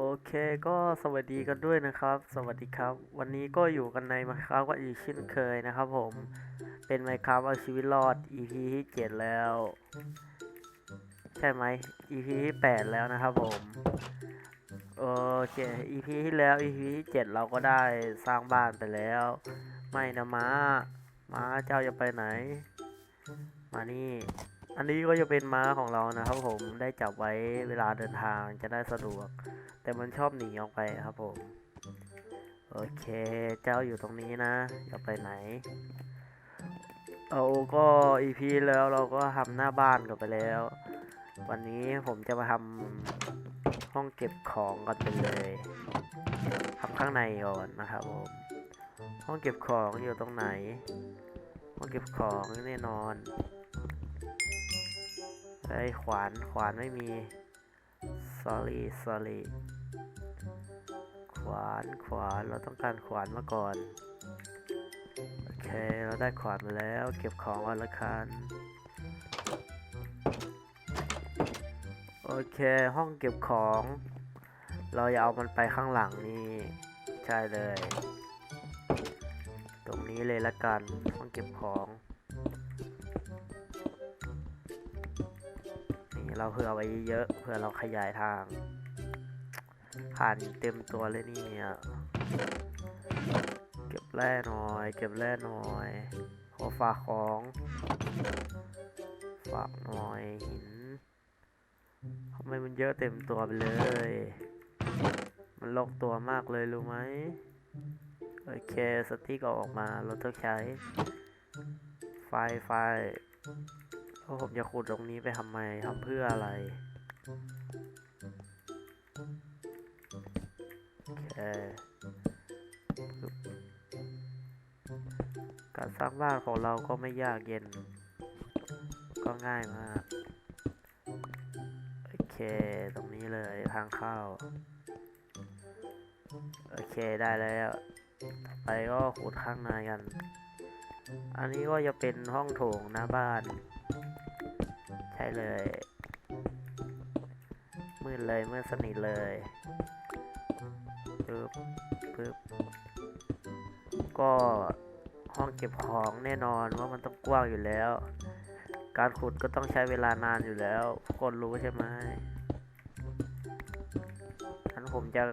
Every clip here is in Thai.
โอเคก็สวัสดีกันด้วยนะครับ สวัสดีครับ วันนี้ก็อยู่กันในมาครับว่าอีกเช่นเคยนะครับผมเป็นไมครับเอาชีวิตรอด EP ที่เจ็ดแล้ว ใช่ไหม EP ที่แปดแล้วนะครับผมโอเค EP ที่แล้ว EP ที่เจ็ดเราก็ได้สร้างบ้านไปแล้ว ไม่นะม้าม้าเจ้าจะไปไหน มานี่ อันนี้ก็จะเป็นม้าของเรานะครับผมได้จับไว้เวลาเดินทางจะได้สะดวก แต่มันชอบหนีออกไปครับผมโอเค เจ้าอยู่ตรงนี้นะ อย่าไปไหน เอาก็ EP แล้วเราก็ทำหน้าบ้านกันไปแล้ว วันนี้ผมจะมาทำห้องเก็บของกันไปเลยทำข้างในก่อนนะครับผม ห้องเก็บของอยู่ตรงไหน ห้องเก็บของแน่นอน ไอ้ขวานขวานไม่มี sorry sorry ขวานขวานเราต้องการขวานมาก่อน โอเค เราได้ขวานมาแล้ว เก็บของก่อนละกัน โอเค ห้องเก็บของ เราอย่าเอามันไปข้างหลังนี่ ใช่เลย ตรงนี้เลยละกัน ห้องเก็บของ เราเผื่อไว้เยอะเผื่อเราขยายทางผ่านเต็มตัวเลยนี่อะเก็บแร่หน่อย เก็บแร่หน่อยขอฝากของฝากหน่อยหินทำไมมันเยอะเต็มตัวไปเลย มันลกตัวมากเลยรู้ไหมโอเคสติ๊กออกมาเราต้องใช้ไฟไฟ เพราผมจะขุดตรงนี้ไปทำไมทำเพื่ออะไรโอเคการสร้างบ้านของเราก็ไม่ยากเย็น ก็ง่ายมากโอเคตรงนี้เลยทางเข้าโอเคได้แล้วไปก็ขุดข้างในกัน อันนี้ก็จะเป็นห้องโถงหน้าบ้าน ใช่เลย มืดเลยมืดสนิทเลยปึ๊บปึ๊บก็ห้องเก็บของแน่นอนว่ามันต้องกว้างอยู่แล้ว การขุดก็ต้องใช้เวลานานอยู่แล้วคนรู้ใช่ไหมงั้นผมจะ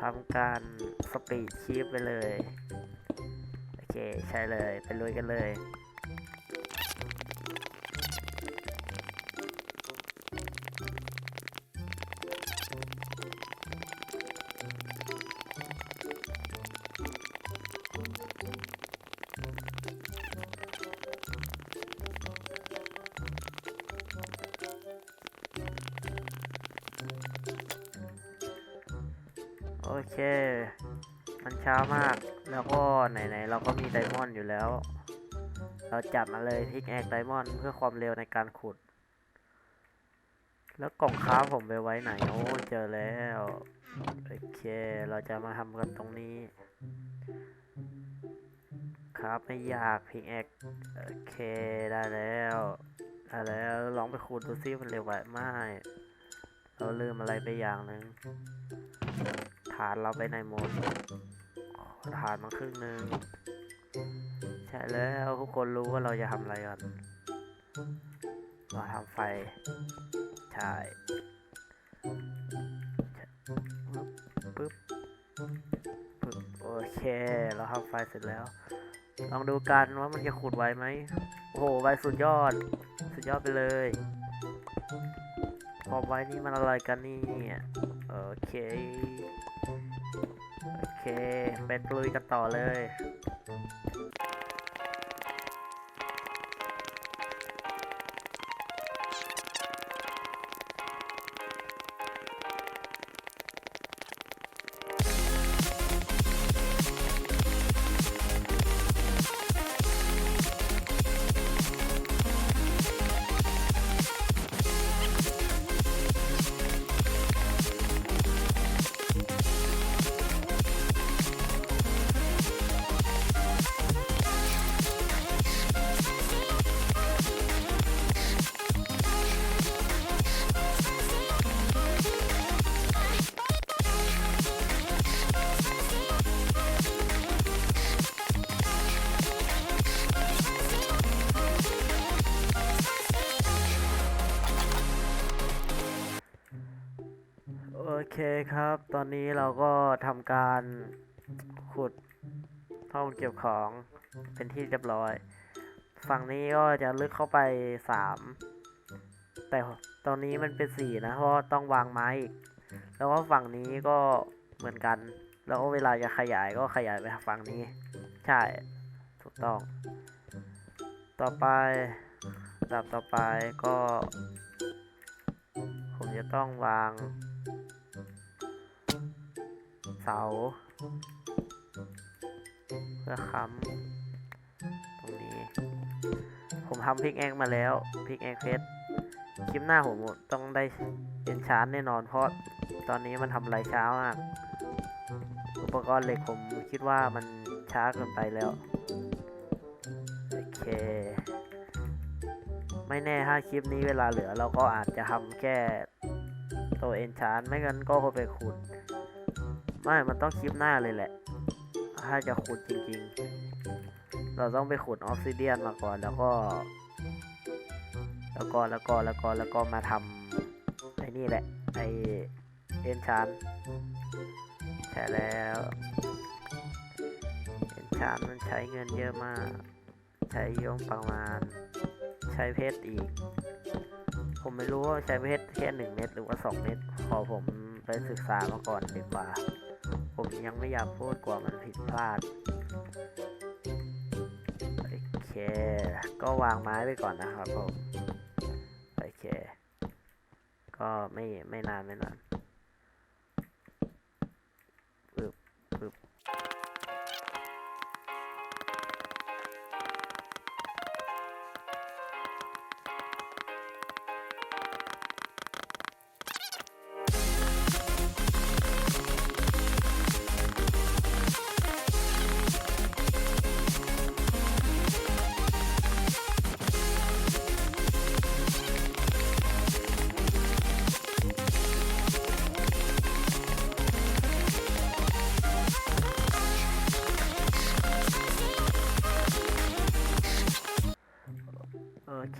ทำการสปีดชีพไปเลย โอเค ใช่เลย ไปลุยกันเลย โอเค มันช้ามาก แล้วก็ไหนๆเราก็มีไดมอนด์อยู่แล้ว เราจัดมาเลยพิกแอกไดมอนด์เพื่อความเร็วในการขุด แล้วกล่องค้าผมไปไว้ไหน โอ้ เจอแล้ว โอเค เราจะมาทำกันตรงนี้ ครับไม่ยากพิกแอกโอเค ได้แล้วได้แล้วลองไปขุดดูซิมันเร็วไหวไหมเราลืมอะไรไปอย่างหนึ่งานเราไปไหนหมดฐานมาครึ่งหนึ่งใช่แล้วทุกคนรู้ว่าเราจะทำอะไรกันเราทำไฟ ใช่ปึ๊บปึ๊บปึ๊บโอเค เราทำไฟเสร็จแล้ว ลองดูกันว่ามันจะขุดไวไหมโอ้โหไวสุดยอด สุดยอดไปเลยความไวนี่มันอะไรกันนี่โอเค โอเค ไปลุยกันต่อเลย อเคครับ ตอนนี้เราก็ทำการขุดห้องเก็บของเป็นที่เรียบร้อย ฝั่งนี้ก็จะลึกเข้าไปสามแต่ตอนนี้มันเป็นสี่นะเพราะต้องวางไม้อีกแล้วก็ฝั่งนี้ก็เหมือนกัน แล้วก็เวลาจะขยายก็ขยายไปฝั่งนี้ ใช่ ถูกต้อง ต่อไปดับต่อไปก็ ผมจะต้องวางา เพื่อค้ำตรงนี้ ผมทำพิกแองมาแล้วพิกแองเพชรคลิปหน้าผมต้องได้เอ็นชานแน่นอน เพราะตอนนี้มันทำไรช้ามาก อุปกรณ์เหล็กผมคิดว่ามันช้าเกินไปแล้ว โอเค ไม่แน่ถ้าคลิปนี้เวลาเหลือเราก็อาจจะทำแค่ตัวเอนชานไม่งั้นก็คงไปขุด ไม่มันต้องคลิปหน้าเลยแหละ ถ้าจะขุดจริงๆ เราต้องไปขุดออฟซิเดียนมาก่อนแล้วก็ แล้วก็แล้วก็แล้วก็แล้วก็มาทำไอ้นี่แหละ ไอเอนชานใช่แล้วเอนชานมันใช้เงินเยอะมาก ใช้ยงประมาณ ใช้เพชรอีก ผมไม่รู้ว่าใช้เพชรแค่หนึ่งเม็ดหรือว่าสองเม็ดขอผมไปศึกษามาก่อนดีกว่า ผมยังไม่อยากพูดกลัวมันผิดพลาด โอเค ก็วางไม้ไปก่อนนะครับผม โอเค ก็ไม่ไม่นานไม่นาน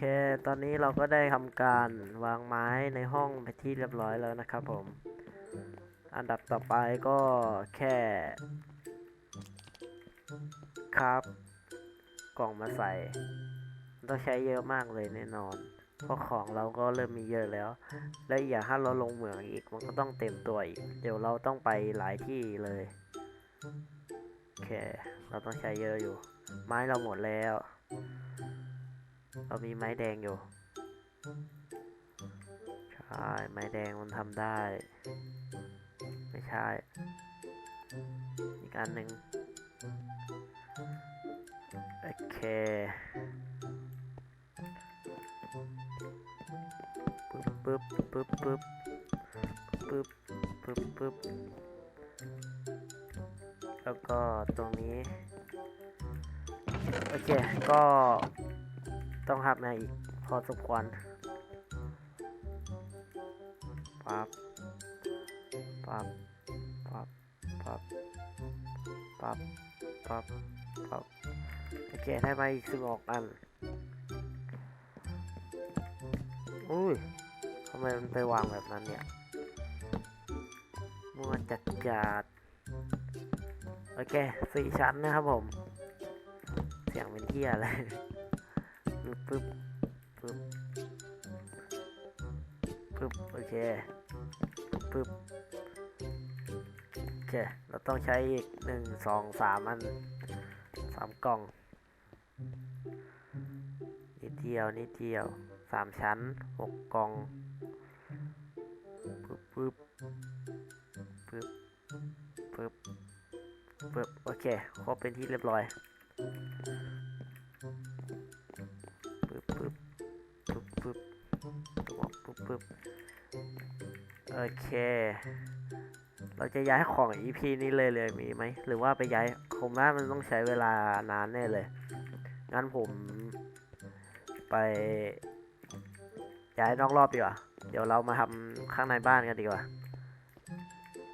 เค ตอนนี้เราก็ได้ทำการวางไม้ในห้องไปที่เรียบร้อยแล้วนะครับผม อันดับต่อไปก็แค่ ครับ กล่องมาใส่ ต้องใช้เยอะมากเลยแน่นอน เพราะของเราก็เริ่มมีเยอะแล้ว และอย่างถ้าเราลงเหมืองอีกมันก็ต้องเต็มตัวอีก เดี๋ยวเราต้องไปหลายที่เลย โอเค เราต้องใช้เยอะอยู่ ไม้เราหมดแล้ว เรามีไม้แดงอยู่ ใช่ ไม้แดงมันทำได้ ไม่ใช่ อีกอันหนึ่งโอเคปึ๊บปึ๊บปึ๊บปึ๊บปึ๊บปึ๊บปึ๊บแล้วก็ตรงนี้ โอเค ก็ ต้องหับมาอีก พอสมควรปั๊บปั๊บปั๊บปั๊บปั๊บปั๊บปั๊บโอเคได้มาอีกสิบหกอันอุ้ยทำไมมันไปวางแบบนั้นเนี่ยมัวจัดจัดโอเคสี่ชั้นนะครับผม เสียงเป็นเที่ยอะไร ปึ๊บปึ๊บปึ๊บปึ๊บโอเคปึ๊บโอเค เราต้องใช้อีกหนึ่งสองสามอันสามกล่อง นิดเดียว นิดเดียวสามชั้นหกกล่องปึ๊บปึ๊บปึ๊บปึ๊บปึ๊บโอเค ครบเป็นที่เรียบร้อย ปึ๊บโอเค เราจะย้ายของ EP นี้เลยเลยมีไหม หรือว่าไปย้ายผมว่ามันต้องใช้เวลานานแน่เลย งั้นผมไป ย้ายนอกรอบดีกว่า เดี๋ยวเรามาทำข้างในบ้านกันดีกว่า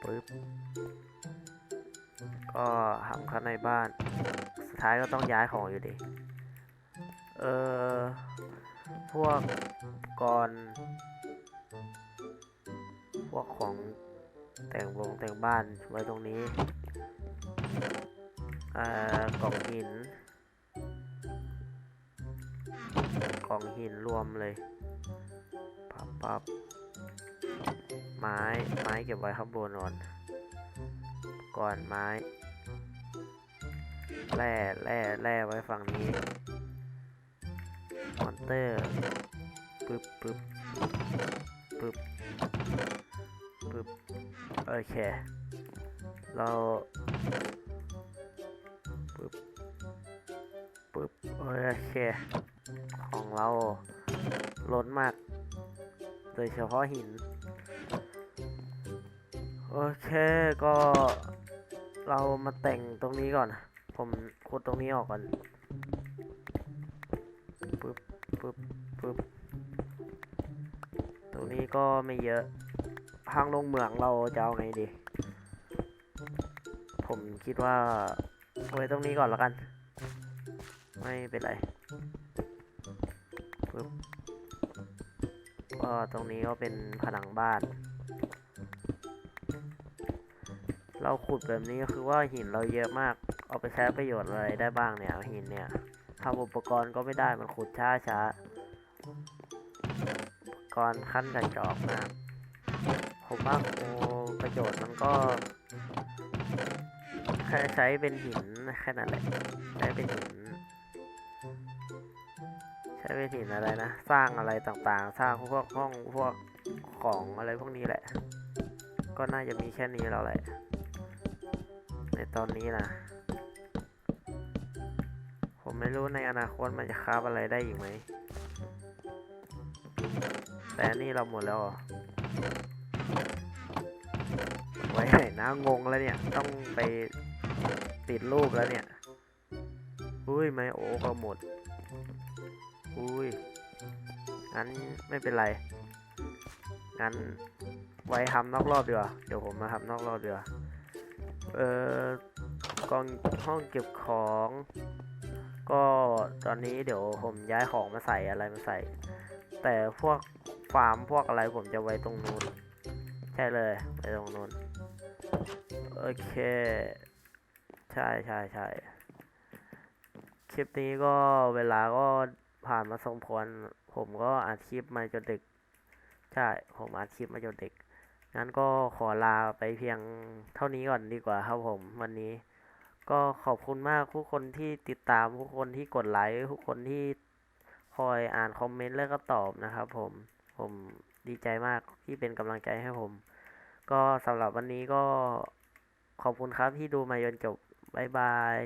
ปึ๊บ ก็ทำข้างในบ้าน สุดท้ายก็ต้องย้ายของอยู่ดี เออ พวกก่อน วกของแต่งวงแต่งบ้านไว้ตรงนี้อ่ากล่องหิน กล่องหินรวมเลย ปับปับไม้ ไม้เก็บไว้ข้างบนก่อน ก่อนไม้ แร่แร่แร่ไว้ฝั่งนี้ มอนเตอร์ปึ๊บปึ๊บปึ๊บ โอเค เราปึ๊บปึ๊บโอเค ของเราล้นมาก โดยเฉพาะหิน โอเคก็เรามาแต่งตรงนี้ก่อน ผมขุดตรงนี้ออกก่อนปึ๊บปึ๊บปึ๊บตรงนี้ก็ไม่เยอะ ทางลงเหมืองเราจะเอาไงดี ผมคิดว่าไว้ตรงนี้ก่อนแล้วกัน ไม่เป็นไรปึ๊บก็ตรงนี้ก็เป็นผนังบ้าน เราขุดแบบนี้ก็คือว่าหินเราเยอะมาก เอาไปใช้ประโยชน์อะไรได้บ้างเนี่ยหินเนี่ยทำอุปกรณ์ก็ไม่ได้มันขุดช้าช้าอุปกรณ์ขั้นกระจอกมาก ผมว่าโอ้ประโยชน์มันก็แค่ใช้เป็นหินแค่นั้นแหละใช้เป็นหิน ใช้เป็นหินอะไรนะ สร้างอะไรต่างๆ สร้างพวกห้องพวกของอะไรพวกนี้แหละ ก็น่าจะมีแค่นี้แล้วแหละ ในตอนนี้นะผมไม่รู้ในอนาคตมันจะคราบอะไรได้อีกไหมแต่นี่เราหมดแล้วอไว้ไห นะงงแล้วเนี่ยต้องไปติดรูปแล้วเนี่ยอุ้ยไม่โอ้ก็หมดอุ้ยงั้นไม่เป็นไรงั้นไว้ทำนอกรอบดีกว่าเดี๋ยวผมมาทำนอกรอบดีกว่าเอ่อกองห้องเก็บของ ก็ตอนนี้เดี๋ยวผมย้ายของมาใส่อะไรมาใส่ แต่พวกฟาร์มพวกอะไรผมจะไว้ตรงนู้นใช่เลยไว้ตรงนู้น โอเค ใช่ใช่ใช่คลิปนี้ก็เวลาก็ผ่านมาสมควรผมก็อัดคลิปมาจนดึก ใช่ ผมอัดคลิปมาจนดึก งั้นก็ขอลาไปเพียงเท่านี้ก่อนดีกว่าครับผมวันนี้ ก็ขอบคุณมากทุกคนที่ติดตามทุกคนที่กดไลค์ทุกคนที่คอยอ่านคอมเมนต์แล้วก็ตอบนะครับผมผมดีใจมากที่เป็นกำลังใจให้ผม ก็สำหรับวันนี้ก็ ขอบคุณครับที่ดูมาจนจบบ๊ายบาย